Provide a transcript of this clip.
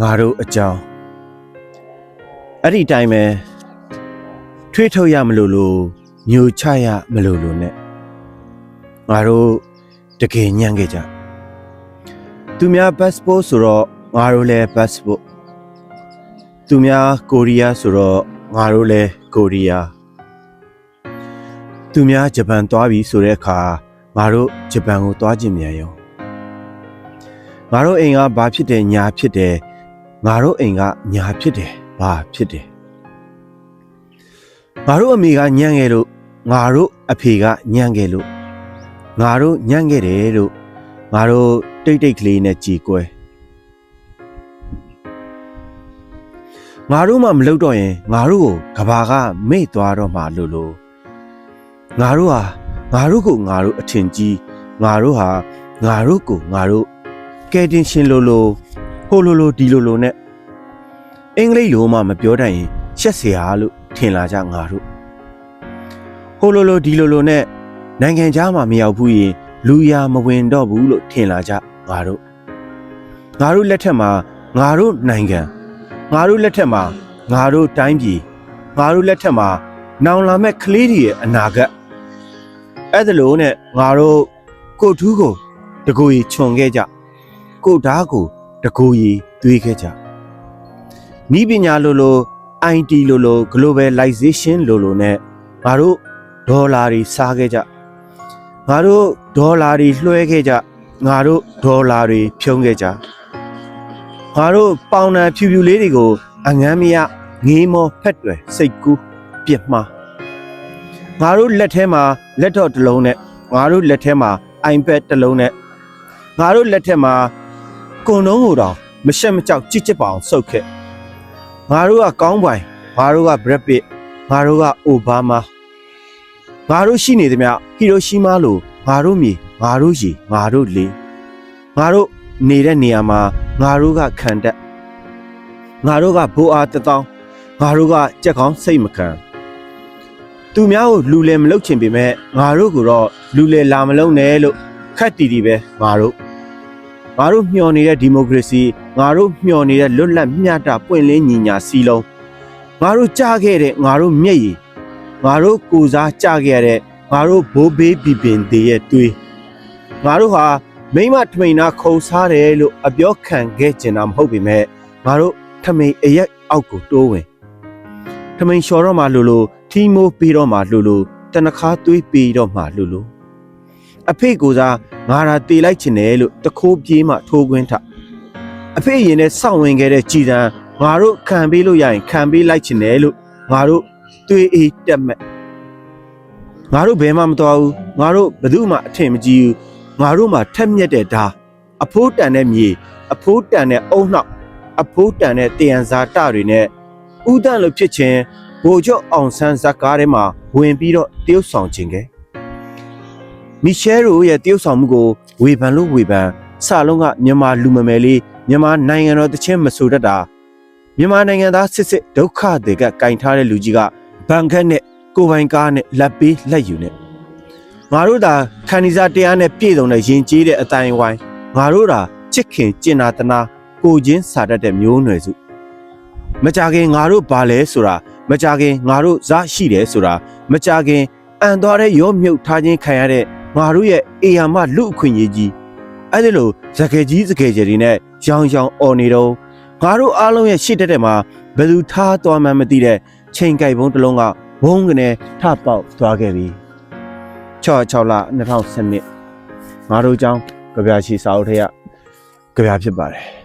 ငါတို့အကြောင်းအဲ့ဒီတိုင်းပဲထွေးထုတ်ရမလို့လို့ညိုချရမလို့လို့ ਨੇ ငါတို့တကယ်ညံ့ခဲ့ကြသူများ passport ဆိုတော့ငါတို့လည်း passport သူများကိုရီးယားဆိုတော့ငါတို့လည်းကိုရီးယားသူများဂျပန်သွားပြီဆိုတဲ့အခါငါတို့ဂျပန်ကိုသွားကြည့်မြန်ရောငါတို့အိမ်ကဘာဖြစ်တယ်ညာဖြစ်တယ် ငါတို့အိမ်ကညာဖြစ်တယ်ဘာဖြစ်တယ်ငါတို့အမေကညံ့ခဲ့လို့ငါတို့အဖေကညံ့ခဲ့လို့ငါတို့ညံ့ခဲ့တယ်လို့ငါတို့တိတ်တိတ်ကလေးနဲ့ကြည်ကွယ်ငါတို့မှမလုပ်တော့ရင်ငါတို့ကိုကဘာကမေ့သွားတော့မှလို့လို့ငါတို့ဟာငါတို့ကိုငါတို့အထင်ကြီးငါတို့ဟာငါတို့ကိုငါတို့ကဲတင်ရှင်လို့လို့ ဟိုလိုလိုဒီလိုလိုနဲ့အင်္ဂလိပ်လိုမှမပြောတတ်ရင်ရှက်เสียလို့ထင်လာကြငါတို့ဟိုလိုလိုဒီလိုလိုနဲ့နိုင်ငံခြားမှာမရောက်ဘူးရင်လူရမဝင်တော့ဘူးလို့ထင်လာကြငါတို့ငါတို့လက်ထက်မှာငါတို့နိုင်ငံငါတို့လက်ထက်မှာငါတို့တိုင်းပြည်ငါတို့လက်ထက်မှာနောင်လာမဲ့ကလေးတွေရဲ့အနာဂတ်အဲ့ဒါလို့နဲ့ငါတို့ကိုထူးကိုတကူကြီးခြုံခဲ့ကြကိုဓားကို တကူကြီးတွေးခဲ့ကြနီးပညာလိုလို IT လိုလို globalization လိုလိုနဲ့ငါတို့ဒေါ်လာတွေစားခဲ့ကြငါတို့ဒေါ်လာတွေလွှဲခဲ့ကြငါတို့ဒေါ်လာတွေဖြုံးခဲ့ကြငါတို့ပေါင်နံဖြူဖြူလေးတွေကိုအငမ်းမရငေးမောဖက်တွယ်စိတ်ကူးပြစ်မှားငါတို့လက်ထဲမှာလက်တော့တစ်လုံးနဲ့ငါတို့လက်ထဲမှာ iPad တစ်လုံးနဲ့ငါတို့လက်ထက်မှာ ကွန်တုံးကိုတောင်မရှက်မကြောက်ကြစ်ကြစ်ပါအောင်စုပ်ခဲ့ငါတို့ကကောင်းပိုင်ငါတို့က Brad Pitt ငါတို့က Obama ငါတို့ရှိနေသမျှဟီရိုရှီမာလိုငါတို့မြေငါတို့ရေငါတို့လေငါတို့နေတဲ့နေရာမှာငါတို့ကခံတက်ငါတို့ကဘိုးအားတသောင်းငါတို့ကကြက်ကောင်းစိတ်မခံသူများကိုလူလယ်မလုပ်ချင်ပေမဲ့ငါတို့ကတော့လူလယ်လာမလုပ်နဲ့လို့ခက်တီတီပဲငါတို့ ငါတို့မျှော်နေတဲ့ဒီမိုကရေစီငါတို့မျှော်နေတဲ့လွတ်လပ်မျှတပွင့်လင်းညီညာစီလုံးငါတို့ကြားခဲ့တဲ့ငါတို့မျက်ရည်ငါတို့ကိုစားကြခဲ့ရတဲ့ငါတို့ဘိုးဘေးဘီပင်တွေရဲ့တွေးငါတို့ဟာမိမထမိန်နာခုံစားတယ်လို့အပြောခံခဲ့ကျင်တာမဟုတ်ပေမဲ့ငါတို့ထမိန်အရက်အောက်ကိုတိုးဝင်ထမိန်လျှော်တော့မှလို့လို့ထီမိုးပြီးတော့မှလို့လို့တနခါသွေးပြီးတော့မှလို့လို့ အဖေကိုစားငါရာတေလိုက်ချင်တယ်လို့တခိုးပြေးမှထိုးခွင်းထအဖေရင်နဲ့စောင့်ဝင်ခဲ့တဲ့ကြည်တန်းငါတို့ခံပေးလို့ရရင်ခံပေးလိုက်ချင်တယ်လို့ငါတို့သွေးအေးတက်မဲ့ငါတို့ဘယ်မှမတော်ဘူးငါတို့ဘယ်သူမှအထင်မကြီးဘူးငါတို့မှထက်မြက်တဲ့ဓာအဖိုးတန်တဲ့မြေအဖိုးတန်တဲ့အုံနှောက်အဖိုးတန်တဲ့တယံဇာတတွေနဲ့ဥဒန့်လို့ဖြစ်ခြင်းဘိုလ်ချုပ်အောင်ဆန်းဇက်ကားထဲမှာဝင်ပြီးတော့တရုတ်ဆောင်ခြင်းကဲ မီရှယ်ရိုရဲ့တရုတ်ဆောင်မှုကိုဝေဖန်လို့ဝေဖန်စလုံးကမြန်မာလူမမယ်လေးမြန်မာနိုင်ငံတော်တချင်းမဆိုတတ်တာမြန်မာနိုင်ငံသားစစ်စစ်ဒုက္ခတွေကကင်ထားတဲ့လူကြီးကဘန်ခက်နဲ့ကိုပိုင်ကားနဲ့လက်ပေးလက်ယူနဲ့ငါတို့သာခန္ဒီစာတရားနဲ့ပြည့်စုံတဲ့ယဉ်ကျေးတဲ့အတိုင်းဝိုင်းငါတို့သာချစ်ခင်ကျင်နာတနာကိုချင်းစာတတ်တဲ့မျိုးနွယ်စုမကြခင်ငါတို့ဘာလဲဆိုတာမကြခင်ငါတို့ဇရှိတယ်ဆိုတာမကြခင်အန်သွားတဲ့ရောမြုပ်ထားခြင်းခံရတဲ့ ငါတို့ရဲ့အေယာမလူအခွင့်ရေးကြီးအဲ့ဒီလိုဇကယ်ကြီးဇကယ်ကျယ်တွေနဲ့ရောင်ရောင်អော်နေတော့ငါတို့အားလုံးရဲ့ရှေ့တက်တဲ့မှာဘယ်သူထားသွားမှန်းမသိတဲ့ချိန်ကြိုက်ဘုံတစ်လုံးကဘုံကနေထပေါက်သွားခဲ့ပြီ66လ2010ငါတို့အကြောင်းကြပြရှိစာအုပ်ထက်ကကြပြဖြစ်ပါတယ်